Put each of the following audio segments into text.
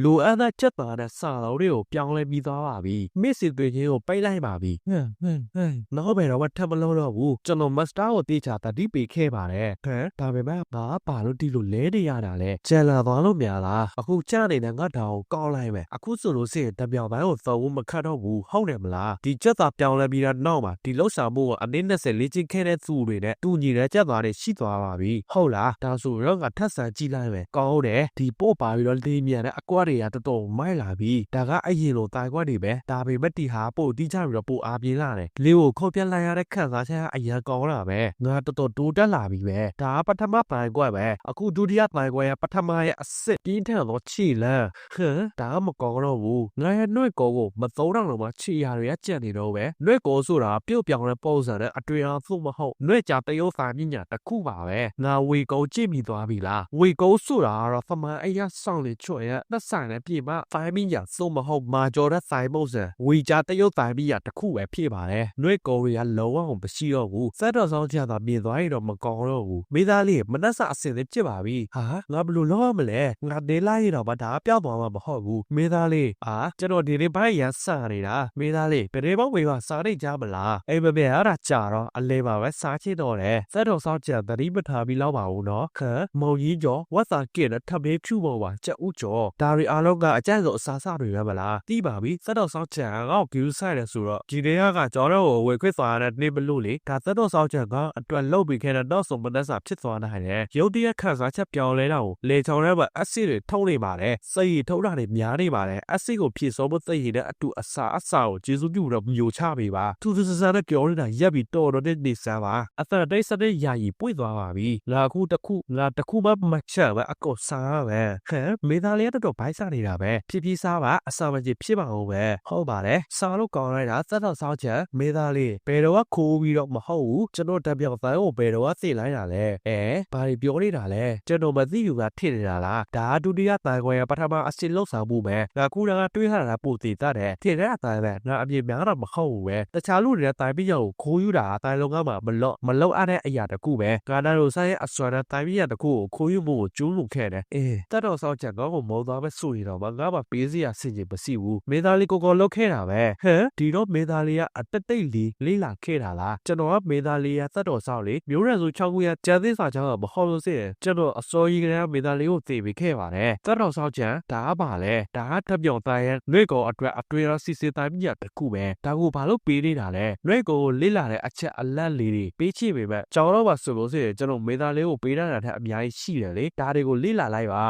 လိုအပ်တဲ့ချက်သားတဲ့စာလုံးတွေကိုပြောင်းလဲပြီးသွားပါပြီမစ်စီသွေးချင်းကိုပိတ်လိုက်ပါပြီဟမ်ဟမ်ဟမ်နောက်ဘယ်တော့မှထပ်မလို့တော့ဘူးကျွန်တော်မစတာကိုတေချာတတိပေးခဲ့ပါတယ်ဟမ်ဒါပေမဲ့ငါပါလို့တီလို့လဲနေရတာလဲကျန်လာသွားလို့များလားအခုကြားနေတဲ့ငါတောင်ကောင်းလိုက်မယ်အခုဆိုလို့ရှိရင်တပြောင်ပိုင်းကိုသုံးဖို့မခတ်တော့ဘူးဟုတ်တယ်မလားဒီချက်သားပြောင်းလဲပြီးတော့နောက်မှာဒီလောက်စာမှုကိုအနည်း20လေ့ကျင့်ခဲ့တဲ့သူတွေနဲ့တူညီတဲ့ချက်သားတွေရှိသွားပါပြီဟုတ်လားဒါဆိုတော့ငါထပ်ဆန်ကြည့်လိုက်မယ်ကောင်းတယ်ဒီပို့ပါပြီးတော့လေမြန်တဲ့အကွက်တွေကတော်တော်မိုက်လာပြီဒါကအရင်လိုတိုင်ကွက်တွေပဲဒါပေမဲ့တီဟာပို့တီးကြပြီးတော့ပို့အားပြင်းလာတယ်လေးကိုခုတ်ပြက်လိုက်ရတဲ့ခံစားချက်ကအရင်ကောင်းလာပဲငါတော်တော်တိုးတက်လာပြီပဲဒါကပထမတိုင်ကွက်ပဲအခုဒုတိယတိုင်ကွက်ရဲ့ပထမရဲ့အစ်စ်ပြင်းထန်သောခြေလမ်းဟမ်ဒါကမကောင်းတော့ဘူးငါရဲ့နှွဲ့ကောကိုမသုံးတော့လို့မှခြေရာတွေကကြံ့နေတော့ပဲနှွဲ့ကောဆိုတာပြုတ်ပြောင်းတဲ့ပုံစံနဲ့အတွေ့အကြုံမဟုတ်နှွဲ့ကြတရုပ်စာပညာတစ်ခုပါပဲငါဝေကောကြည့်မိသွားပြီလားဝေကောဆိုတာကတော့ဖမန်အရာဆောင်လေချွတ်ရဲ့သက်ဆိုင်တဲ့ပြေမဖိုင်ပညာစုံမဟုတ်မာကျော်တဲ့ဆိုင်ပုံစံဝေကြတရုပ်ဆိုင်ပညာတစ်ခုပဲဖြစ်ပါတယ်နှွဲ့ကောတွေကလုံးဝမရှိတော့ဘူးစက်တော်ဆောင်ကြတာမြင်သွားရင်တော့မကောင်းတော့ဘူးမိသားလေးမနှက်စအစင်လေးဖြစ်ပါပြီဟာငါဘယ်လိုလုပ်ရမလဲငါနေလိုက်ရတော့ဘာဒါပြောက်သွားမှာမဟုတ်ဘူးမိသားလေးအာကျွန်တော်ဒီနေ့ပိုင်းရန်စနေတာမိသားလေးဘယ်တွေပေါ့ဝေပါစားနေကြမလားအိမ်မမေအဲ့ဒါကြာတော့အလဲပါပဲစားချစ်တော့တယ်စက်တော်ဆောင်ကြသတိမထားပြီးလောက်ပါဘူးနော်ခန်မုံကြီးကျော်ဝတ်စာကင်နဲ့ထပ်ပေးဖြူပေါ်ပါကြက်ဥကျော်ဒါတွေအားလုံးကအကြိုက်ဆုံးအစားအစာတွေပဲမလားတီးပါပြီစက်တော်ဆောင်ကြံငါ့ကိုဂူးဆိုင်တယ်ဆိုတော့ဒီနေ့ကကျွန်တော်တို့ကိုဝေခွင့်သွားရတဲ့နေဘလို့လေဒါစက်တော်ဆောင်ကြံကအတွက်လုတ်ပြီးခဲ့တဲ့တော့ဆုံးမသက်စာဖြစ်သွားနိုင်တယ်ရုပ်တရက်ခန်းစားချက်ပြောင်းလဲတာကိုလေချောင်ထဲမှာအက်ဆစ်တွေထုံးနေပါတယ်စိတ်ရည်ထုံးတာတွေများနေပါတယ်အက်ဆစ်ကိုဖြည့်စောဖို့သိရတဲ့အတူအစာအစာကိုကျေစုပြုတော့မျိုးချပေးပါသူသူဆဆနဲ့ပြောနေတာရက်ပြီးတော်တော်နဲ့နေစမ်းပါအသက်တိတ်စတဲ့ယာယီပွေသွားပါပြီငါခုတခုငါတခုမှမချက်ပဲအကောစားပဲဟဲ့မေသားလေးတော်တော်ဘိုက်စားနေတာပဲဖြည်းဖြည်းစားပါအစာမကြီးဖြစ်ပါဦးပဲဟုတ်ပါတယ်စားလို့ကောင်းလိုက်တာသက်တော်စားချက်မေသားလေးဘယ်တော့ခိုးပြီးတော့မဟုတ်ဘူးကျွန်တော်တက်ပြောက်သားကိုဘယ်တော့သိလိုက်တာလဲအဲဘာတွေပြောနေတာလဲကျွန်တော်မသိဘူးကထစ်နေတာလားဒါဒုတိယတန်ခွဲပထမအစစ်လောက်စားမှုပဲငါကူကတွေးထားတာပိုတည်တတ်တယ်ထင်တဲ့အတိုင်းပဲငါအပြည့်များတော့မဟုတ်ဘူးပဲတခြားလူတွေနဲ့တိုင်ပြီးရောက်ခိုးယူတာတိုင်လုံးကမှမလော့မလော့အတဲ့အရာတကူပဲကာနာတို့ဆိုင်ရဲ့အစွမ်းနဲ့တိုင်ပြီးရတကူကိုခိုးယူမှုကိုကျူးလွန်ခဲ့တယ်အေးတတ်တော်ဆောင်ချက်ကောကိုမုံသွားပဲဆိုရင်တော့ငါမှပေးစရာစင်ကြီးမရှိဘူးမေသားလေးကိုကိုလောက်ခဲ့တာပဲဟမ်ဒီတော့မေသားလေးကအတက်တိတ်လေးလေးလာခဲ့တာလားကျွန်တော်ကမေသားလေးရတတ်တော်ဆောင်လေးမျိုးရံဆို6ခုရကျန်သေးစာချောင်းကမဟုတ်လို့စစ်ကျွန်တော်အစောကြီးကလေးမေသားလေးကိုသိပြီးခဲ့ပါတယ်တတ်တော်ဆောင်ချန်ဒါကပါလဲဒါကထပ်ပြောင်တိုင်းရဲ့နှွေကောအတွက်အတွင်းရစီစီတိုင်းမြတ်တခုပဲဒါကိုဘာလို့ပေးနေတာလဲနှွေကောကိုလေးလာတဲ့အချက်အလတ်လေးတွေပေးချေပေမဲ့ကြောင်တော့ပါဆိုလို့စစ်ကျွန်တော်မေသားလေးကိုပေးတာတဲ့အများကြီးရှိတယ်လေဒါတွေကိုလေးလာလိုက်ပါ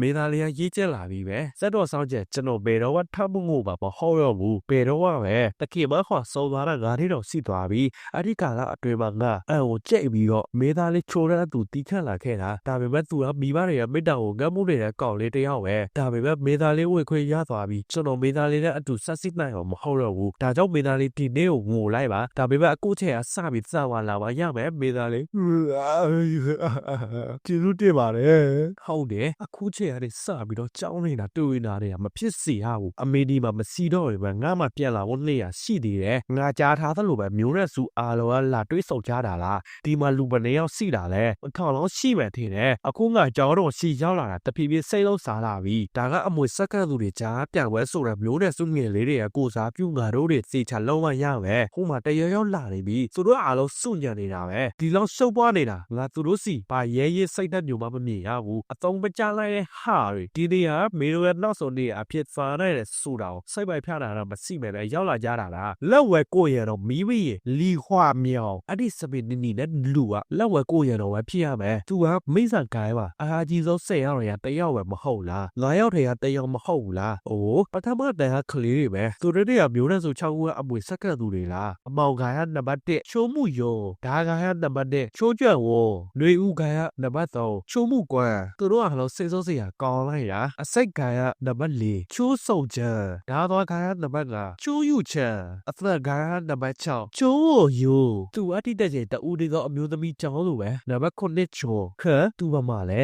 မေသားလေးကရေးချက်လာပြီပဲစက်တော်ဆောင်ချက်ကျွန်တော်ဘယ်တော့မှထပ်မငို့ပါမဟုတ်တော့ဘူးဘယ်တော့မှပဲတကယ်မခွာစုံသွားတာငါလေးတော့စီသွားပြီအဲ့ဒီကာလအတွင်းမှာငါအဲ့ကိုကြိတ်ပြီးတော့မေသားလေးချိုးတဲ့သူတီးခတ်လာခဲ့တာဒါပေမဲ့သူကမိဘတွေကမိတ္တာကိုငတ်မှုနေတဲ့ကောက်လေးတယောက်ပဲဒါပေမဲ့မေသားလေးဝေခွေရသွားပြီကျွန်တော်မေသားလေးနဲ့အတူဆက်စစ်နိုင်အောင်မဟုတ်တော့ဘူးဒါကြောင့်မေသားလေးဒီနေ့ကိုငိုလိုက်ပါဒါပေမဲ့အခုချိန်ကစပြီးစသွားလာပါရမယ်မေသားလေးကျေးဇူးတင်ပါတယ်ဟုတ်တယ်အခုချိန်ကစပြီးတော့ကြောင်းနေတာတွေ့နေတာတွေကမဖြစ်စေရဘူးအမေဒီမှာမစီတော့ဘူးပဲငါမှပြန်လာဖို့နေ့ရရှိသေးတယ်ငါကြားထားသလိုပဲမျိုးနဲ့စုအားလုံးကလာတွေးဆုံကြတာလားဒီမှာလူဘယ်နှယောက်ရှိတာလဲအထောင်လုံးရှိမှထင်တယ်အခုငါကြောင်းတော့စီရောက်လာတာတဖြည်းဖြည်းစိတ်လုံးစားလာပြီဒါကအမွေစက္ကန့်သူတွေကြားပြန်ပွဲဆိုတဲ့မျိုးနဲ့စုငယ်လေးတွေကကိုစားပြုငါတို့တွေစေချလုံးဝရမယ်ဟိုမှာတရရောက်လာနေပြီသူတို့အားလုံးစုညံနေတာပဲဒီလောက်ရှုပ်ပွားနေတာငါသူတို့စီပါရဲရဲစိတ်သက်မျိုးမှမမြင်ရဘူးအသုံးမကျလိုက်တဲ့ဟာတွေဒီနေရာမေရိုရဲ့နောက်ဆုံးနေ့အဖြစ်စားတဲ့ဆိုတာကိုစိတ်ပိုက်ဖျားတာတော့မရှိမယ်လေရောက်လာကြတာလားလက်ဝဲကိုရတော့မီးဝီလီခွာမြောင်အဲ့ဒီစပင်းနီနီနဲ့လူကလက်ဝဲကိုရတော့ပဲဖြစ်ရမယ်သူကမိဆန်ကိုင်းပါအာကြီးဆုံး၁၀ရောက်ရတယောက်ပဲမဟုတ်လား၅ယောက်ထဲကတယောက်မဟုတ်ဘူးလားအိုးပထမတန်ကကလေးတွေပဲသူတို့တွေကမျိုးနဲ့ဆို6ခုကအမွေစက္ကန့်သူတွေလားအမောင်ခိုင်ကနံပါတ်1ချိုးမှုယုံဒါခိုင်ကနံပါတ်2ချိုးကြွဝေါ်ຫນွေဦးခိုင်ကနံပါတ်3ချိုးမှုကွမ်းသူတို့ကဟလို့စိတ်ဆိုးစရာကောင်းလိုက်တာအစိတ်ခိုင်ကနံပါတ်4ချိုးစုံချံဒါတော့ခိုင်ကနံပါတ်5ချိုးယူချံအသက်ခိုင်ကနံပါတ်6ချိုးဝိုယူသူအတိတ်တဲ့တူဒီကအမျိုးသမီးချောင်းလိုပဲနံပါတ်9ချိုးခသူဘာမှလဲ